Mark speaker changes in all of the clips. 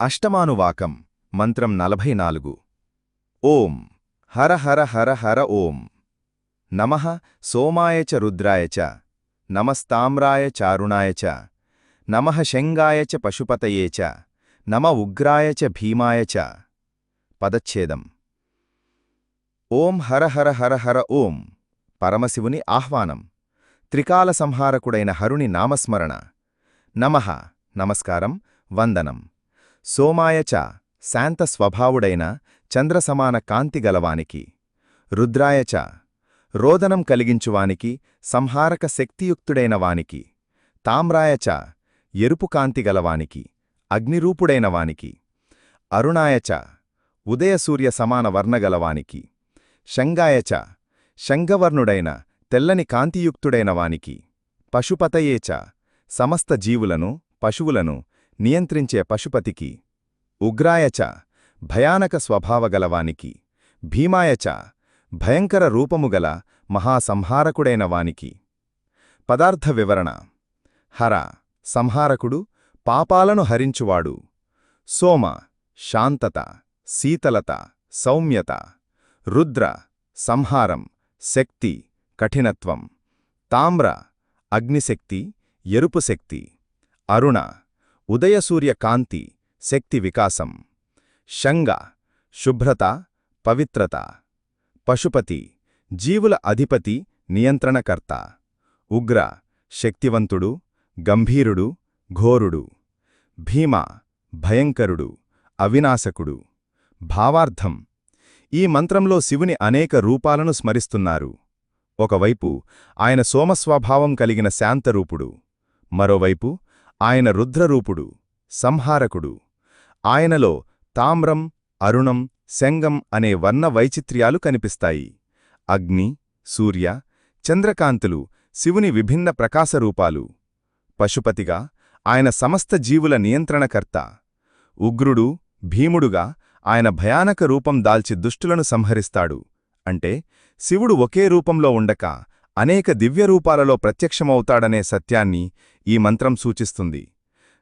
Speaker 1: అష్టమానువాకం మంత్రం నలభై నాలుగు ఓం. హర హర హర హర ఓం. నమ సోమాయ చ రుద్రాయ చ. నమస్తామ్రాయ చారుణాయ చ. నమ శంగాయ చ పశుపతయే చ. నమ ఉగ్రాయ చ భీమాయ చ. పదచ్ఛేదం. ఓం హర హర హర హర ఓం. పరమశివుని ఆహ్వానం. త్రికాల సంహారకుడైన హరుని నామస్మరణ. నమః. నమస్కారం. వందనం. సోమాయ శాంత స్వభావుడైన చంద్రసమాన కాంతి గలవానికి. రుద్రాయ చ రోదనం కలిగించువానికి సంహారక శక్తియుక్తుడైన వానికి. తామ్రాయ చ ఎరుపు కాంతి గలవానికి అగ్నిరూపుడైన వానికి అరుణాయచ ఉదయసూర్య సమాన వర్ణగలవానికి శంగాయచ శంగవర్ణుడైన తెల్లని కాంతియుక్తుడైన వానికి. పశుపతయే చ సమస్త జీవులను పశువులను నియంత్రించే పశుపతికి ఉగ్రాయచ భయానక స్వభావగలవానికి భీమాయచ భయంకర రూపముగల మహాసంహారకుడైన వానికి. పదార్థ వివరణ. హర సంహారకుడు పాపాలను హరించువాడు. సోమ శాంతత శీతలత సౌమ్యత. రుద్ర సంహారం శక్తి కఠినత్వం. తామ్ర అగ్నిశక్తి ఎరుపు శక్తి. అరుణ ఉదయసూర్య కాంతి శక్తి వికాసం. శంగ శుభ్రత పవిత్రత. పశుపతి జీవుల అధిపతి నియంత్రణకర్త. ఉగ్ర శక్తివంతుడు గంభీరుడు ఘోరుడు. భీమ భయంకరుడు అవినాశకుడు. భావార్థం ఈ మంత్రంలో శివుని అనేక రూపాలను స్మరిస్తున్నారు. ఒకవైపు ఆయన సోమస్వభావం కలిగిన శాంతరూపుడు. మరోవైపు ఆయన రుద్రరూపుడు సంహారకుడు. ఆయనలో తామ్రం అరుణం శంగం అనే వర్ణ వైచిత్ర్యాలు కనిపిస్తాయి. అగ్ని సూర్య చంద్రకాంతులు శివుని విభిన్న ప్రకాశరూపాలు. పశుపతిగా ఆయన సమస్త జీవుల నియంత్రణకర్త. ఉగ్రుడు భీముడుగా ఆయన భయానక రూపం దాల్చి దుష్టులను సంహరిస్తాడు. అంటే శివుడు ఒకే రూపంలో ఉండక అనేక దివ్యరూపాలలో ప్రత్యక్షమవుతాడనే సత్యాన్ని ఈ మంత్రం సూచిస్తుంది.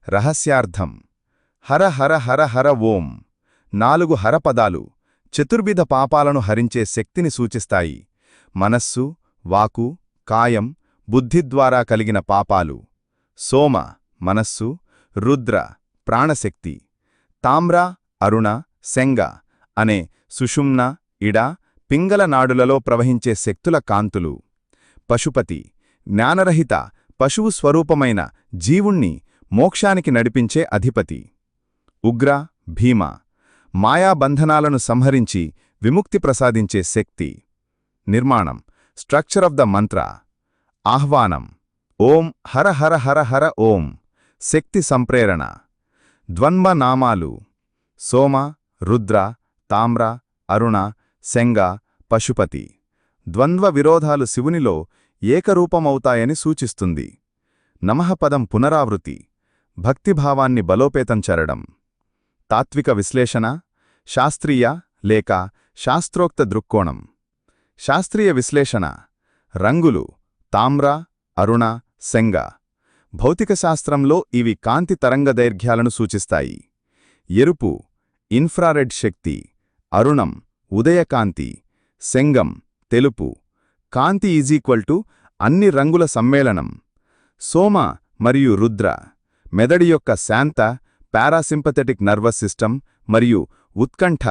Speaker 1: రహస్యార్థం. హర హర హర హర ఓం. నాలుగు హరపదాలు చతుర్విధ పాపాలను హరించే శక్తిని సూచిస్తాయి. మనస్సు వాకు కాయం బుద్ధి ద్వారా కలిగిన పాపాలు. సోమ మనస్సు రుద్ర ప్రాణశక్తి. తామ్ర అరుణ శంగ అనే సుషుమ్న ఇడ పింగళ నాడులలో ప్రవహించే శక్తుల కాంతులు. పశుపతి జ్ఞానరహిత పశువు స్వరూపమైన జీవుణ్ణి మోక్షానికి నడిపించే అధిపతి. ఉగ్ర భీమ మాయాబంధనాలను సంహరించి విముక్తి ప్రసాదించే శక్తి. నిర్మాణం స్ట్రక్చర్ ఆఫ్ ద మంత్ర ఆహ్వానం ఓం హర హర హర హర ఓం శక్తి సంప్రేరణ ద్వంద్వ నామాలు సోమ రుద్ర తామ్ర అరుణ శంగ పశుపతి. ద్వంద్వ విరోధాలు శివునిలో ఏకరూపమవుతాయని సూచిస్తుంది. నమఃపదం పునరావృతి భక్తిభావాన్ని బలోపేతం చరడం. తాత్విక విశ్లేషణ శాస్త్రీయ లేక శాస్త్రోక్త దృక్కోణం. శాస్త్రీయ విశ్లేషణ రంగులు తామ్ర అరుణ శంగ. భౌతికశాస్త్రంలో ఇవి కాంతి తరంగదైర్ఘ్యాలను సూచిస్తాయి. ఎరుపు ఇన్ఫ్రారెడ్ శక్తి అరుణం ఉదయకాంతి శంగం తెలుపు. కాంతి ఈజీక్వల్ టు అన్ని రంగుల సమ్మేళనం. సోమ మరియు రుద్ర మెదడి యొక్క శాంత పారాసింపథెటిక్ నర్వస్ సిస్టమ్ మరియు ఉత్కంఠ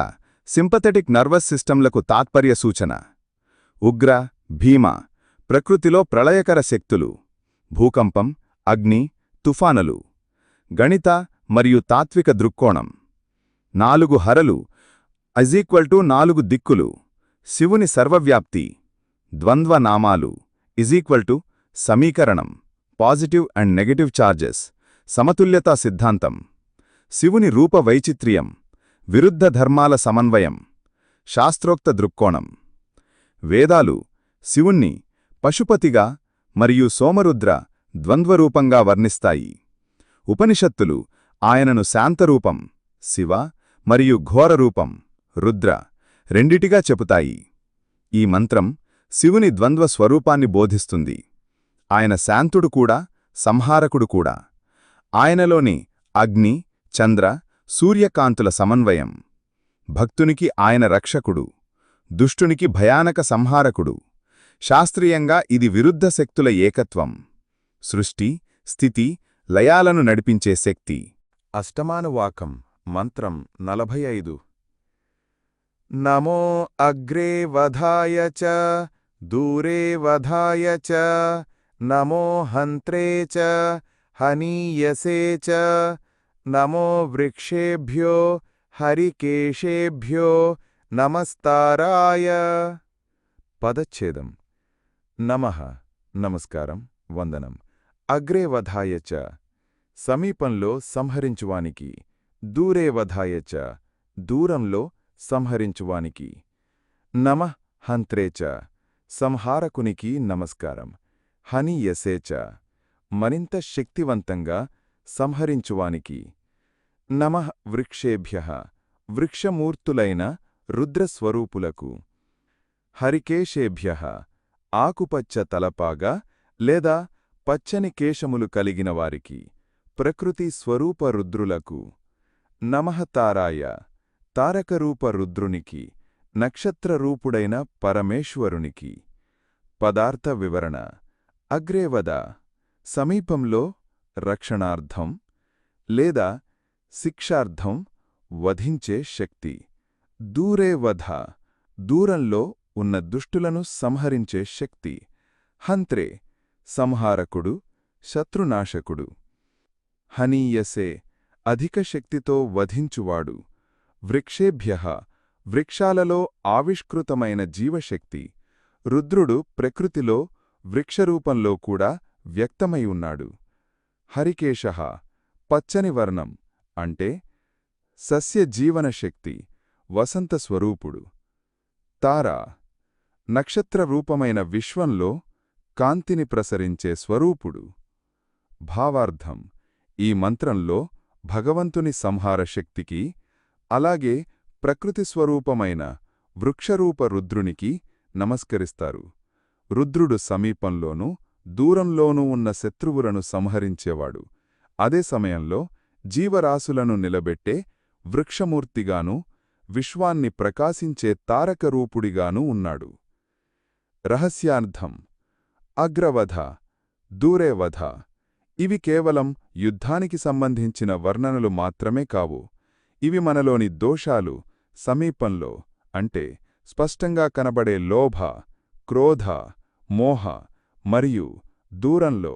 Speaker 1: సింపథెటిక్ నర్వస్ సిస్టంలకు తాత్పర్య సూచన. ఉగ్ర భీమ ప్రకృతిలో ప్రళయకర శక్తులు భూకంపం అగ్ని తుఫానులు గణిత మరియు తాత్విక దృక్కోణం. నాలుగు హరలు అజీక్వల్ టు నాలుగు దిక్కులు శివుని సర్వవ్యాప్తి. ద్వంద్వ నామాలు ఇజీక్వల్ టు సమీకరణం పాజిటివ్ అండ్ నెగటివ్ చార్జెస్ సమతుల్యతా సిద్ధాంతం. శివుని రూప వైచిత్ర్యం విరుద్ధ ధర్మాల సమన్వయం శాస్త్రోక్త దృక్కోణం. వేదాలు శివుణ్ణి పశుపతిగా మరియు సోమరుద్ర ద్వంద్వరూపంగా వర్ణిస్తాయి. ఉపనిషత్తులు ఆయనను శాంతరూపం శివ మరియు ఘోరరూపం రుద్ర రెండిటిగా చెబుతాయి. ఈ మంత్రం శివుని ద్వంద్వ స్వరూపాన్ని బోధిస్తుంది. ఆయన శాంతుడు కూడా సంహారకుడు కూడా. ఆయనలోని అగ్ని చంద్ర సూర్యకాంతుల సమన్వయం. భక్తునికి ఆయన రక్షకుడు. దుష్టునికి భయానక సంహారకుడు. శాస్త్రీయంగా ఇది విరుద్ధ శక్తుల ఏకత్వం. సృష్టి స్థితి లయాలను నడిపించే శక్తి. అష్టమానువాకం మంత్రం నలభై ఐదు. నమో అగ్రే వధాయ చ దూరే వధాయ చ నమో హంత్రే చ హనీయసే చ నమో వృక్షేభ్యో హరికేశేభ్యో నమస్తారాయ పదచ్ఛేదం నమ నమస్కారం వందనం అగ్రే వధాయ చ సమీపంలో సంహరించువానికి దూరే వధాయ చ దూరంలో సంహరించువానికి నమ హంత్రే చ సంహారకునికి నమస్కారం. హని ఎసేచ మరింత శక్తివంతంగా సంహరించువానికి. నమ వృక్షేభ్య వృక్షమూర్తులైన రుద్రస్వరూపులకు. హరికేశేభ్య ఆకుపచ్చ తలపాగా లేదా పచ్చని కేశములు కలిగిన వారికి. ప్రకృతి స్వరూప రుద్రులకు. నమహతారాయ తారకరూప రుద్రునికి. నక్షత్రరూపుడైన పరమేశ్వరునికి. పదార్థ వివరణ. అగ్రేవద సమీపంలో రక్షణార్థం లేదా శిక్షార్థం వధించే శక్తి. దూరే వధ. దూరంలో ఉన్న దుష్టులను సంహరించే శక్తి. హంత్రే. సంహారకుడు శత్రునాశకుడు. హనీయసే. అధిక శక్తితో వధించువాడు. వృక్షేభ్య. వృక్షాలలో ఆవిష్కృతమైన జీవశక్తి. రుద్రుడు ప్రకృతిలో వృక్షరూపంలో కూడా వ్యక్తమై ఉన్నాడు. హరికేశ పచ్చని వర్ణం అంటే సస్య జీవన శక్తి వసంత స్వరూపుడు. తార నక్షత్ర రూపమైన విశ్వంలో కాంతిని ప్రసరించే స్వరూపుడు. భావార్థం ఈ మంత్రంలో భగవంతుని సంహార శక్తికి అలాగే ప్రకృతి స్వరూపమైన వృక్షరూప రుద్రునికి నమస్కరిస్తారు. రుద్రుడు సమీపంలోనూ దూరంలోనూ ఉన్న శత్రువులను సంహరించేవాడు. అదే సమయంలో జీవరాశులను నిలబెట్టే వృక్షమూర్తిగానూ విశ్వాన్ని ప్రకాశించే తారకరూపుడిగానూ ఉన్నాడు. రహస్యార్థం. అగ్రవధ. దూరేవధ. ఇవి కేవలం యుద్ధానికి సంబంధించిన వర్ణనలు మాత్రమే కావు. ఇవి మనలోని దోషాలు సమీపంలో అంటే స్పష్టంగా కనబడే లోభ క్రోధ మోహ మరియు దూరంలో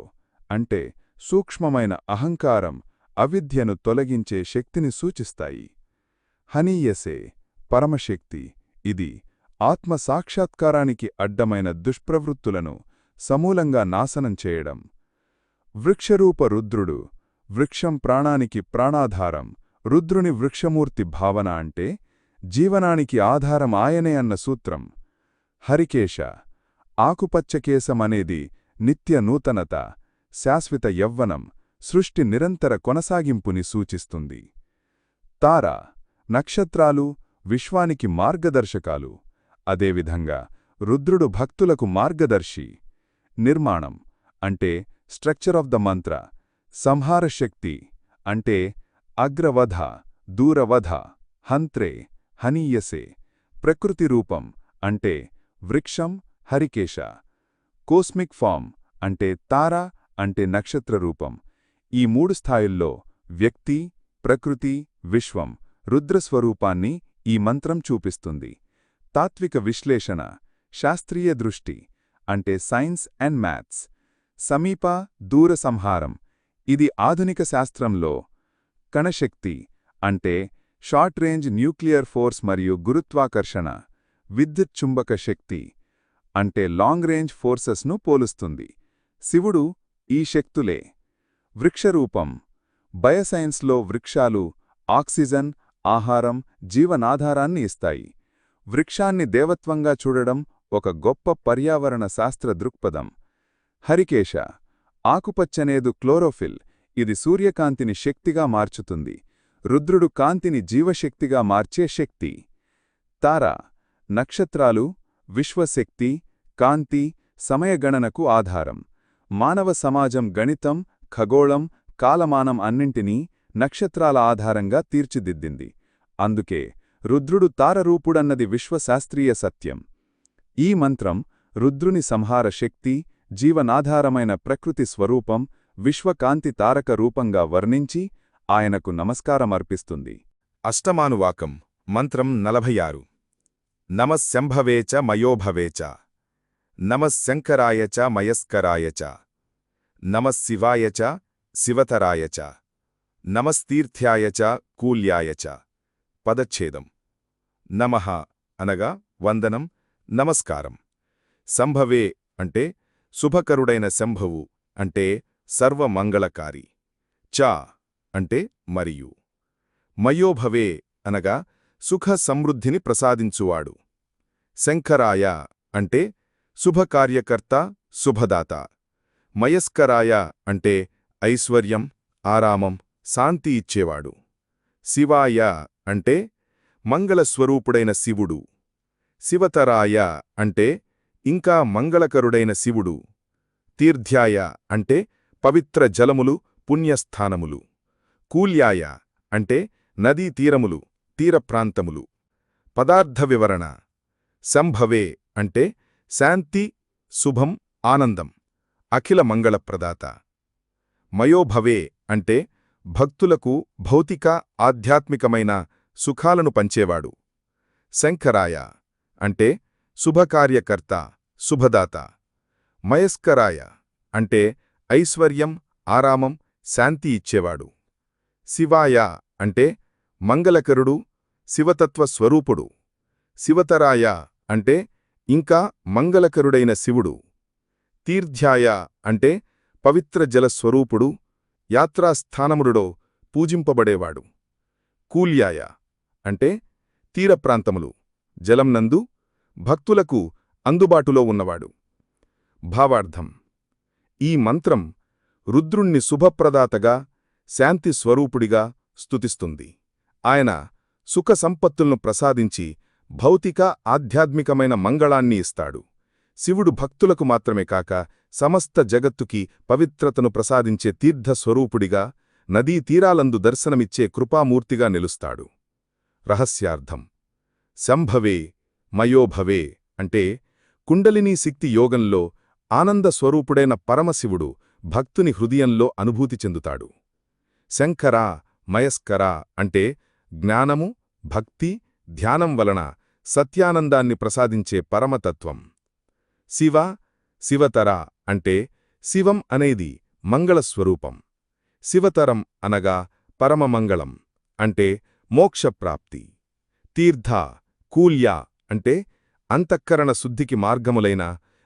Speaker 1: అంటే సూక్ష్మమైన అహంకారం అవిద్యను తొలగించే శక్తిని సూచిస్తాయి. హనీయసే పరమశక్తి ఇది ఆత్మ సాక్షాత్కారానికి అడ్డమైన దుష్ప్రవృత్తులను సమూలంగా నాశనం చేయడం. వృక్షరూప రుద్రుడు వృక్షం ప్రాణానికి ప్రాణాధారం రుద్రుని వృక్షమూర్తి భావన అంటే జీవనానికి ఆధారం ఆయనే అన్న సూత్రం. హరికేశ ఆకుపచ్చకేశమనేది నిత్య నూతనత శాశ్వత యవ్వనం సృష్టి నిరంతర కొనసాగింపుని సూచిస్తుంది. తార నక్షత్రాలు విశ్వానికి మార్గదర్శకాలు అదేవిధంగా రుద్రుడు భక్తులకు మార్గదర్శి. నిర్మాణం అంటే స్ట్రక్చర్ ఆఫ్ ద మంత్ర సంహారశక్తి అంటే అగ్రవధ దూరవధ హంత్రే హనీయసే ప్రకృతి రూపం అంటే వృక్షం హరికేశ కోస్మిక్ ఫామ్ అంటే తార అంటే నక్షత్ర రూపం. ఈ మూడు స్థాయిల్లో వ్యక్తి ప్రకృతి విశ్వం రుద్రస్వరూపాన్ని ఈ మంత్రం చూపిస్తుంది. తాత్విక విశ్లేషణ శాస్త్రీయ దృష్టి అంటే సైన్స్ అండ్ మ్యాథ్స్. సమీప దూర సంహారం ఇది ఆధునిక శాస్త్రంలో కణశక్తి అంటే షార్ట్ రేంజ్ న్యూక్లియర్ ఫోర్స్ మరియు గురుత్వాకర్షణ విద్యుత్ చుంబక శక్తి అంటే లాంగ్ రేంజ్ ఫోర్సెస్ను పోలుస్తుంది. శివుడు ఈ శక్తులే. వృక్షరూపం. బయోసైన్స్లో వృక్షాలు ఆక్సిజన్ ఆహారం జీవనాధారాన్ని ఇస్తాయి. వృక్షాన్ని దేవత్వంగా చూడడం ఒక గొప్ప పర్యావరణ శాస్త్ర దృక్పథం. హరికేశ. ఆకుపచ్చనేదు క్లోరోఫిల్. ఇది సూర్యకాంతిని శక్తిగా మార్చుతుంది. రుద్రుడు కాంతిని జీవశక్తిగా మార్చే శక్తి. తార నక్షత్రాలు విశ్వశక్తి కాంతి సమయగణనకు ఆధారం. మానవ సమాజం గణితం ఖగోళం కాలమానం అన్నింటినీ నక్షత్రాల ఆధారంగా తీర్చిదిద్దింది. అందుకే రుద్రుడు తారరూపుడన్నది విశ్వశాస్త్రీయ సత్యం. ఈ మంత్రం రుద్రుని సంహార శక్తి జీవనాధారమైన ప్రకృతి స్వరూపం విశ్వకాంతి తారక రూపంగా వర్ణించి ఆయనకు నమస్కారమర్పిస్తుంది.
Speaker 2: అష్టమానువాకం మంత్రం నలభై ఆరు నమశంభవే చ మయోభవే చ. నమశంకరాయ చ మయస్కరాయ చ. చ నమస్తీర్థ్యాయ చ. కూల్యాయ చ. పదచ్ఛేదం నమ అనగా వందనం నమస్కారం. సంభవే అంటే శుభకరుడైన శంభవు అంటే సర్వమంగళకారి. చ అంటే మరియు. మయోభవే అనగా సుఖ సమృద్ధిని ప్రసాదించువాడు. శంకరాయ అంటే శుభకార్యకర్త శుభదాత. మయస్కరాయ అంటే ఐశ్వర్యం ఆరామం శాంతి ఇచ్చేవాడు. శివాయ అంటే మంగళస్వరూపుడైన శివుడు. శివతరాయ అంటే ఇంకా మంగళకరుడైన శివుడు. తీర్థ్యాయ అంటే పవిత్ర జలములు పుణ్యస్థానములు. కూల్యాయ అంటే నదీ తీరములు తీరప్రాంతములు పదార్థ వివరణ సంభవే అంటే శాంతి శుభం ఆనందం అఖిల మంగళప్రదాత మయోభవే అంటే భక్తులకు భౌతిక ఆధ్యాత్మికమైన సుఖాలను పంచేవాడు. శంకరాయ అంటే శుభకార్యకర్త శుభదాత. మయస్కరాయ అంటే ఐశ్వర్యం ఆరామం శాంతి ఇచ్చేవాడు. శివాయ అంటే మంగళకరుడు శివతత్వ స్వరూపుడు. శివతరాయ అంటే ఇంకా మంగళకరుడైన శివుడు. తీర్థ్యాయ అంటే పవిత్ర జలస్వరూపుడు యాత్రాస్థానమురుడో పూజింపబడేవాడు. కూల్యాయ అంటే తీరప్రాంతములు జలంనందు భక్తులకు అందుబాటులో ఉన్నవాడు. భావార్థం ఈ మంత్రం రుద్రుణ్ణి శుభప్రదాతగా శాంతి స్వరూపుడిగా స్తుతిస్తుంది. ఆయన సుఖ సంపత్తులను ప్రసాదించి భౌతిక ఆధ్యాత్మికమైన మంగళాన్ని ఇస్తాడు. శివుడు భక్తులకు మాత్రమే కాక సమస్త జగత్తుకి పవిత్రతను ప్రసాదించే తీర్థస్వరూపుడిగా నదీ తీరాలందు దర్శనమిచ్చే కృపామూర్తిగా నిలుస్తాడు. రహస్యార్థం. శంభవే మయోభవే అంటే కుండలినీ శక్తి యోగంలో ఆనంద స్వరూపుడైన పరమశివుడు భక్తుని హృదయంలో అనుభూతి చెందుతాడు. శంకరా మయస్కరా అంటే జ్ఞానము భక్తి ధ్యానం వలన సత్యానందాన్ని ప్రసాదించే పరమతత్వం. శివ శివతర అంటే శివం అనేది మంగళస్వరూపం. శివతరం అనగా పరమమంగళం అంటే మోక్షప్రాప్తి. తీర్థ కూల్య అంటే అంతఃకరణ శుద్ధికి మార్గములైన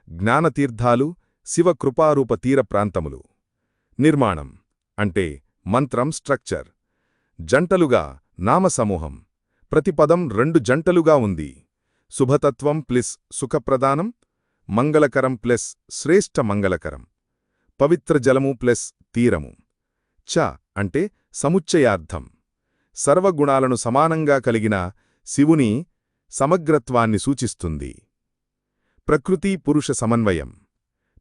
Speaker 2: జ్ఞానతీర్థాలు శివకృపారూప తీర ప్రాంతములు. నిర్మాణం అంటే మంత్రం స్ట్రక్చర్. జంటలుగా నామసమూహం ప్రతిపదం రెండు జంటలుగా ఉంది. శుభతత్వం ప్లస్ సుఖప్రదానం మంగళకరం ప్లస్ శ్రేష్ఠ మంగళకరం. పవిత్ర జలము ప్లస్ తీరము. చ అంటే సముచ్చయార్థం. సర్వగుణాలను సమానంగా కలిగిన శివుని సమగ్రత్వాన్ని సూచిస్తుంది. ప్రకృతి పురుష సమన్వయం.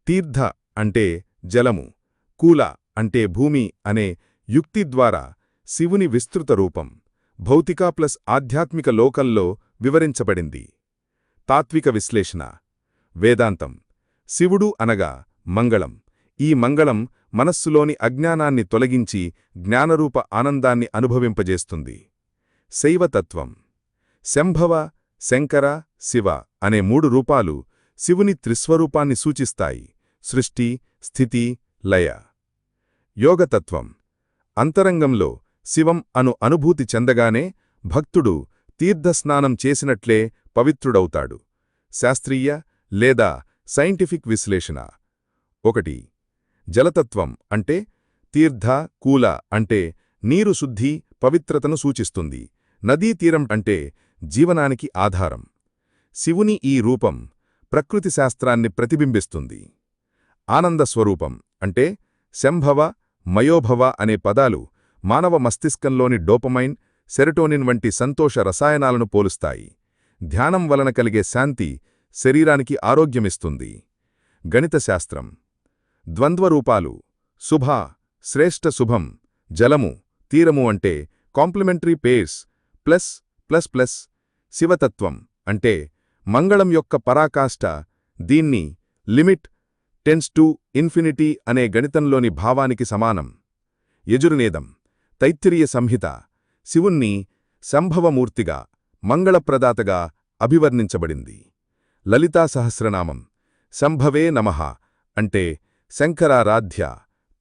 Speaker 2: తీర్థ అంటే జలము. కూల అంటే భూమి అనే యుక్తి ద్వారా శివుని విస్తృత రూపం భౌతిక ప్లస్ ఆధ్యాత్మిక లోకంలో వివరించబడింది. తాత్విక విశ్లేషణ. వేదాంతం. శివుడు అనగా మంగళం. ఈ మంగళం మనస్సులోని అజ్ఞానాన్ని తొలగించి జ్ఞానరూప ఆనందాన్ని అనుభవింపజేస్తుంది. శైవతత్వం. శంభవ శంకర శివ అనే మూడు రూపాలు శివుని త్రిస్వరూపాన్ని సూచిస్తాయి. సృష్టి స్థితి లయ. యోగతత్వం. అంతరంగంలో శివం అను అనుభూతి చెందగానే భక్తుడు తీర్థస్నానం చేసినట్లే పవిత్రుడవుతాడు. శాస్త్రీయ లేదా సైంటిఫిక్ విశ్లేషణ. ఒకటి జలతత్వం అంటే తీర్థ కూల అంటే నీరు శుద్ధి పవిత్రతను సూచిస్తుంది. నదీ తీరం అంటే జీవనానికి ఆధారం. శివుని ఈ రూపం ప్రకృతి శాస్త్రాన్ని ప్రతిబింబిస్తుంది. ఆనంద స్వరూపం అంటే శంభవ మయోభవ అనే పదాలు మానవ మస్తిష్కంలోని డోపమైన్ సెరటోనిన్ వంటి సంతోష రసాయనాలను పోలుస్తాయి. ధ్యానం వలన కలిగే శాంతి శరీరానికి ఆరోగ్యమిస్తుంది. గణితశాస్త్రం ద్వంద్వరూపాలు. శుభ శ్రేష్ఠ శుభం జలము తీరము అంటే complementary pairs plus plus plus శివతత్వం అంటే మంగళం యొక్క పరాకాష్ట దీన్ని లిమిట్ టెన్స్ టు ఇన్ఫినిటీ అనే గణితంలోని భావానికి సమానం. యజుర్నేదం తైత్తిరీయ సంహిత శివుణ్ణి సంభవమూర్తిగా మంగళప్రదాతగా అభివర్ణించబడింది. లలితా సహస్రనామం సంభవే నమః అంటే శంకరారాధ్య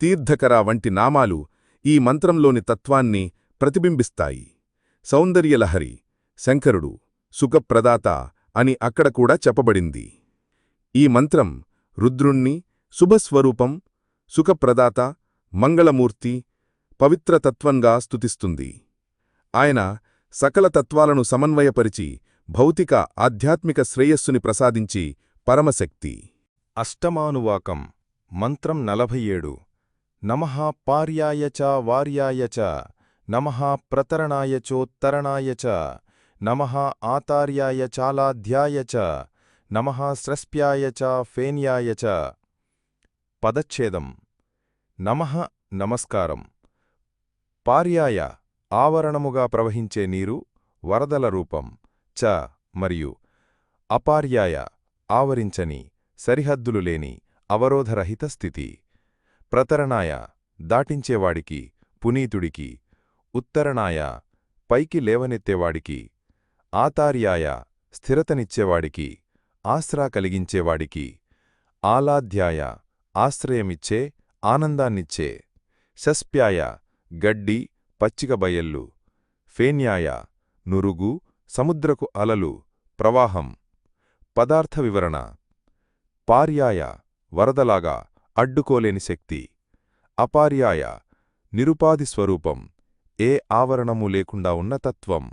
Speaker 2: తీర్థకర వంటి నామాలు ఈ మంత్రంలోని తత్వాన్ని ప్రతిబింబిస్తాయి. సౌందర్యలహరి శంకరుడు సుఖప్రదాత అని అక్కడ కూడా చెప్పబడింది. ఈ మంత్రం రుద్రుణ్ణి శుభస్వరూపం సుఖప్రదాత మంగళమూర్తి పవిత్రతత్వంగా స్తుతిస్తుంది. ఆయన సకల తత్వాలను సమన్వయపరిచి భౌతిక ఆధ్యాత్మిక శ్రేయస్సుని ప్రసాదించి పరమశక్తి.
Speaker 3: అష్టమానువాకం మంత్రం నలభై ఏడు నమః పార్యాయ చ వార్యాయ చ నమః ప్రతరణాయ చ నమః ఆతార్యాయ చాలాధ్యాయ చ నమః స్రస్ప్యాయ చ ఫేన్యాయ చ పదచ్ఛేదం. నమః నమస్కారం. పార్యాయ ఆవరణముగా ప్రవహించే నీరు వరదల రూపం. చ మరియు అపార్యాయ ఆవరించని సరిహద్దులు లేని అవరోధరహిత స్థితి. ప్రతరణాయ దాటించేవాడికి పునీతుడికి ఉత్తరణాయ పైకి లేవనెత్తేవాడికి ఆతార్యాయ స్థిరతనిచ్చేవాడికి ఆశ్రా కలిగించేవాడికి ఆలాధ్యాయ ఆశ్రయమిచ్చే ఆనందాన్నిచ్చే శస్ప్యాయ గడ్డి పచ్చిక బయళ్ళు ఫేన్యాయ నురుగు సముద్రకు అలలు ప్రవాహం పదార్థ వివరణ పార్యాయ వరదలాగా అడ్డుకోలేని శక్తి అపార్యాయ నిరుపాధి స్వరూపం ఏ ఆవరణము లేకుండా ఉన్న తత్వం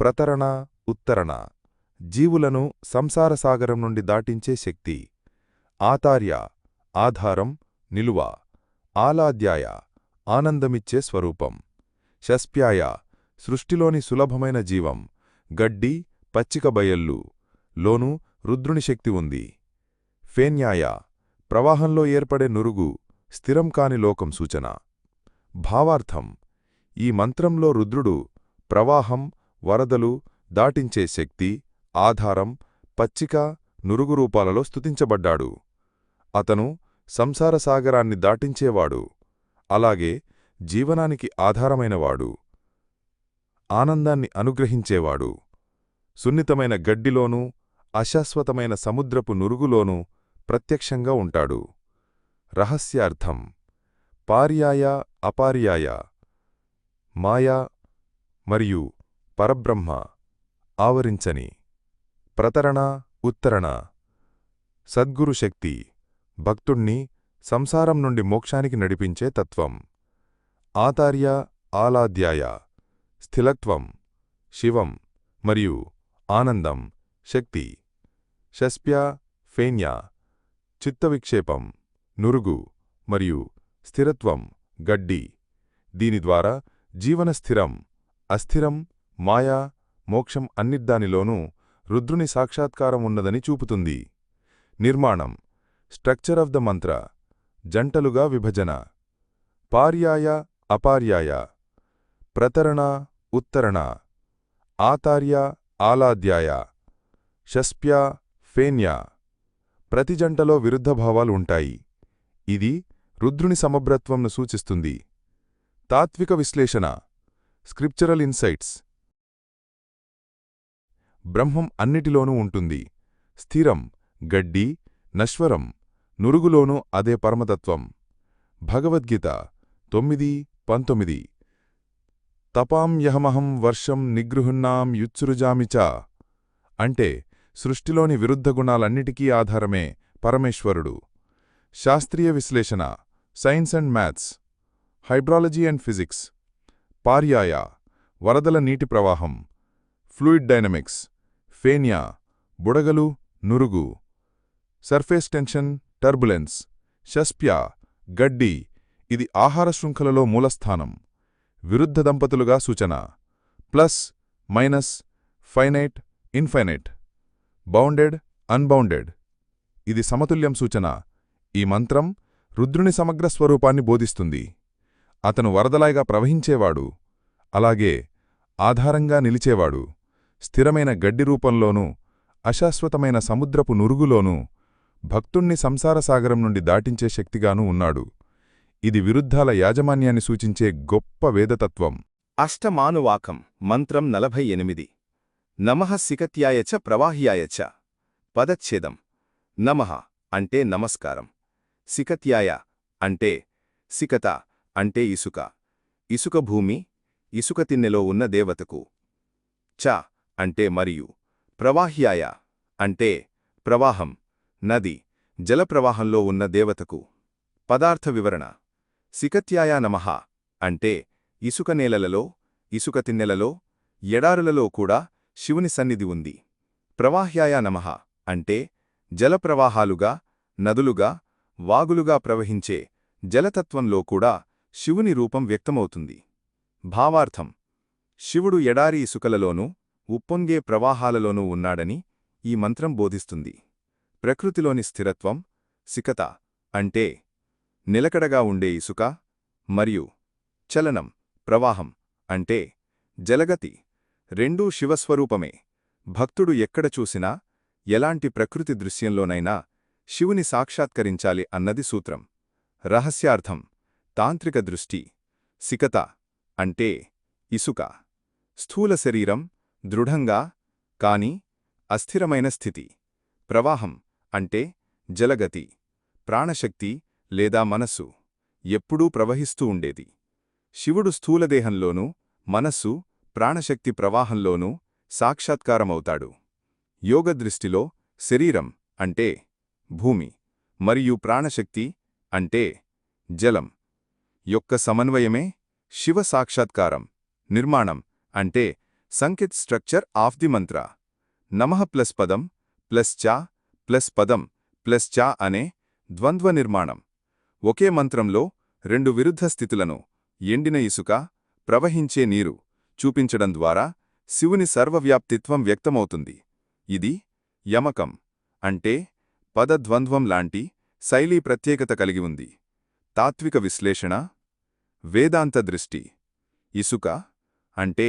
Speaker 3: ప్రతరణ ఉత్తరణ జీవులను సంసారసాగరం నుండి దాటించే శక్తి. ఆతార్య ఆధారం నిలువ. ఆలాద్యాయ ఆనందమిచ్చే స్వరూపం. శస్ప్యాయ సృష్టిలోని సులభమైన జీవం. గడ్డి పచ్చిక బయళ్ళు. లోనూ రుద్రుని శక్తి ఉంది. ఫేన్యాయ ప్రవాహంలో ఏర్పడే నురుగు స్థిరం కాని లోకం సూచన. భావార్థం ఈ మంత్రంలో రుద్రుడు ప్రవాహం వరదలు దాటించే శక్తి ఆధారం పచ్చిక నురుగు రూపాలలో స్తుతించబడ్డాడు. అతను సంసారసాగరాన్ని దాటించేవాడు. అలాగే జీవనానికి ఆధారమైనవాడు. ఆనందాన్ని అనుగ్రహించేవాడు. సున్నితమైన గడ్డిలోనూ అశాశ్వతమైన సముద్రపు నురుగులోనూ ప్రత్యక్షంగా ఉంటాడు. రహస్యార్థం పార్యాయ అపార్యాయ మాయా మరియు పరబ్రహ్మ ఆవరించని. ప్రతరణ ఉత్తరణ. సద్గురు శక్తి భక్తుణ్ణి సంసారం నుండి మోక్షానికి నడిపించే తత్వం. ఆతార్య ఆలాధ్యాయ స్థిలత్వం శివం మరియు ఆనందం శక్తి. శస్ప్య ఫేన్య చిత్తవిక్షేపం నురుగు మరియు స్థిరత్వం గడ్డి. దీని ద్వారా జీవన స్థిరం అస్థిరం మాయా మోక్షం అన్నిద్దానిలోనూ రుద్రుని సాక్షాత్కారం ఉన్నదని చూపుతుంది. నిర్మాణం. స్ట్రక్చర్ ఆఫ్ ద మంత్ర. జంటలుగా విభజన. పార్యాయ అపార్యాయ. ప్రతరణ ఉత్తరణ. ఆతార్య ఆలాధ్యాయ. షస్ప్య ఫేన్య. ప్రతి జంటలో విరుద్ధభావాలు ఉంటాయి. ఇది రుద్రుని సమగ్రత్వంను సూచిస్తుంది. తాత్విక విశ్లేషణ. Scriptural insights. బ్రహ్మం అన్నిటిలోనూ ఉంటుంది. స్థిరం గడ్డి నశ్వరం నురుగులోనూ అదే పరమతత్వం. భగవద్గీత తొమ్మిది పంతొమ్మిది. తపాం యహమహం వర్షం నిగృహున్నాం యుత్సృజామి చ. అంటే సృష్టిలోని విరుద్ధ గుణాలన్నిటికీ ఆధారమే పరమేశ్వరుడు. శాస్త్రీయ విశ్లేషణ science and maths. Hydrology and physics. పార్యాయ వరదల నీటి ప్రవాహం. ఫ్లూయిడ్ డైనమిక్స్ ఫేనియా బుడగలు నురుగు సర్ఫేస్ టెన్షన్ టర్బులెన్స్ షస్ప్యా గడ్డి ఇది ఆహార శృంఖలలో మూలస్థానం విరుద్ధ దంపతులుగా సూచన plus minus finite infinite bounded unbounded. ఇది సమతుల్యం సూచన. ఈ మంత్రం రుద్రుని సమగ్ర స్వరూపాన్ని బోధిస్తుంది. అతను వరదలాయిగా ప్రవహించేవాడు. అలాగే ఆధారంగా నిలిచేవాడు. స్థిరమైన గడ్డి రూపంలోనూ అశాశ్వతమైన సముద్రపు నురుగులోనూ భక్తుణ్ణి సంసారసాగరం నుండి దాటించే శక్తిగానూ ఉన్నాడు. ఇది విరుద్ధాల యాజమాన్యాన్ని సూచించే గొప్ప వేదతత్వం.
Speaker 4: అష్టమానువాకం మంత్రం నలభై ఎనిమిది. నమః సికత్యాయ చ పదచ్ఛేదం. నమః అంటే నమస్కారం. సికత్యాయ అంటే సికత అంటే ఇసుక. ఇసుక భూమి ఇసుక తిన్నెలో ఉన్న దేవతకు. చ అంటే మరియు. ప్రవాహ్యాయ అంటే ప్రవాహం నది జలప్రవాహంలో ఉన్న దేవతకు. పదార్థ వివరణ. సికత్యాయ నమః అంటే ఇసుక నేలలలో ఇసుక తిన్నెలలో ఎడారులలో కూడా శివుని సన్నిధి ఉంది. ప్రవాహ్యాయ నమః అంటే జలప్రవాహాలుగా నదులుగా వాగులుగా ప్రవహించే జలతత్వంలో కూడా శివుని రూపం వ్యక్తమవుతుంది. భావార్థం. శివుడు ఎడారి ఇసుకలలోనూ ఉప్పొంగే ప్రవాహాలలోనూ ఉన్నాడని ఈ మంత్రం బోధిస్తుంది. ప్రకృతిలోని స్థిరత్వం సికత అంటే నిలకడగా ఉండే ఇసుక మరియు చలనం ప్రవాహం అంటే జలగతి రెండూ శివస్వరూపమే. భక్తుడు ఎక్కడ చూసినా ఎలాంటి ప్రకృతి దృశ్యంలోనైనా శివుని సాక్షాత్కరించాలి అన్నది సూత్రం. రహస్యార్థం తాంత్రిక దృష్టి సికత అంటే ఇసుక. స్థూల శరీరం దృఢంగా కాని అస్థిరమైన స్థితి. ప్రవాహం అంటే జలగతి ప్రాణశక్తి లేదా మనస్సు ఎప్పుడూ ప్రవహిస్తూ ఉండేది. శివుడు స్థూలదేహంలోనూ మనస్సు ప్రాణశక్తి ప్రవాహంలోనూ సాక్షాత్కారమవుతాడు. యోగదృష్టిలో శరీరం అంటే భూమి మరియు ప్రాణశక్తి అంటే జలం. యొక్క సమన్వయమే శివ సాక్షాత్కారం నిర్మాణం అంటే సంకిత్ స్ట్రక్చర్ ఆఫ్ ది మంత్ర. నమః ప్లస్ పదం ప్లస్ చా ప్లస్ పదం ప్లస్ చా అనే ద్వంద్వ నిర్మాణం ఒకే మంత్రంలో రెండు విరుద్ధ స్థితులను ఎండిన ఇసుక ప్రవహించే నీరు చూపించడం ద్వారా శివుని సర్వవ్యాప్తిత్వం వ్యక్తమవుతుంది. ఇది యమకం అంటే పదద్వంద్వం లాంటి శైలీ ప్రత్యేకత కలిగి ఉంది. తాత్విక విశ్లేషణ వేదాంత దృష్టి ఇసుక అంటే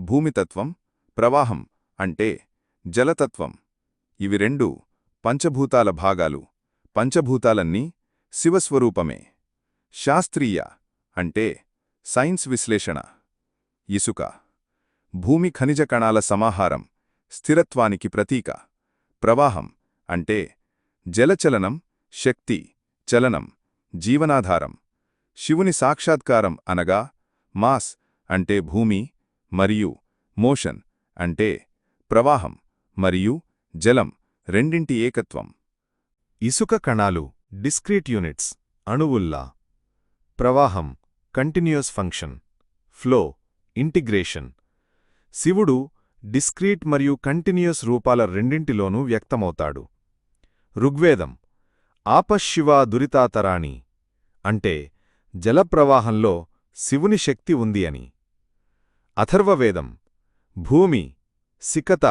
Speaker 4: భూమితత్వం ప్రవాహం అంటే జలతత్వం. ఇవి రెండు పంచభూతాల భాగాలు. పంచభూతాలన్నీ శివస్వరూపమే. శాస్త్రీయ అంటే సైన్స్ విశ్లేషణ. ఇసుక. భూమి ఖనిజ కణాల సమాహారం స్థిరత్వానికి ప్రతీక. ప్రవాహం అంటే జలచలనం శక్తి చలనం జీవనాధారం. శివుని సాక్షాత్కారం అనగా మాస్ అంటే భూమి మరియు మోషన్ అంటే ప్రవాహం మరియు జలం రెండింటి ఏకత్వం.
Speaker 2: ఇసుక కణాలు డిస్క్రీట్ యూనిట్స్ అణువుల్లా. ప్రవాహం కంటిన్యూస్ ఫంక్షన్. Flow integration. శివుడు డిస్క్రీట్ మరియు కంటిన్యూస్ రూపాల రెండింటిలోనూ వ్యక్తమవుతాడు. ఋగ్వేదం ఆపశివా దురితాతరాణి అంటే జలప్రవాహంలో శివుని శక్తి ఉంది అని. అథర్వవేదం. భూమి సికత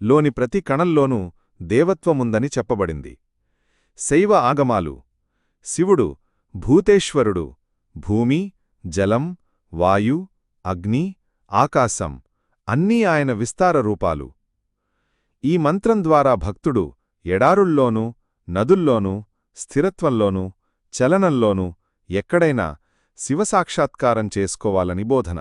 Speaker 2: లోని ప్రతి కణంలోనూ దేవత్వముందని చెప్పబడింది. శైవ ఆగమాలు. శివుడు భూతేశ్వరుడు భూమి జలం వాయు అగ్ని ఆకాశం అన్నీ ఆయన విస్తార రూపాలు. ఈ మంత్రం ద్వారా భక్తుడు ఎడారుల్లోనూ నదుల్లోనూ స్థిరత్వంలోనూ చలనంలోనూ ఎక్కడైనా శివసాక్షాత్కారం చేసుకోవాలని బోధన.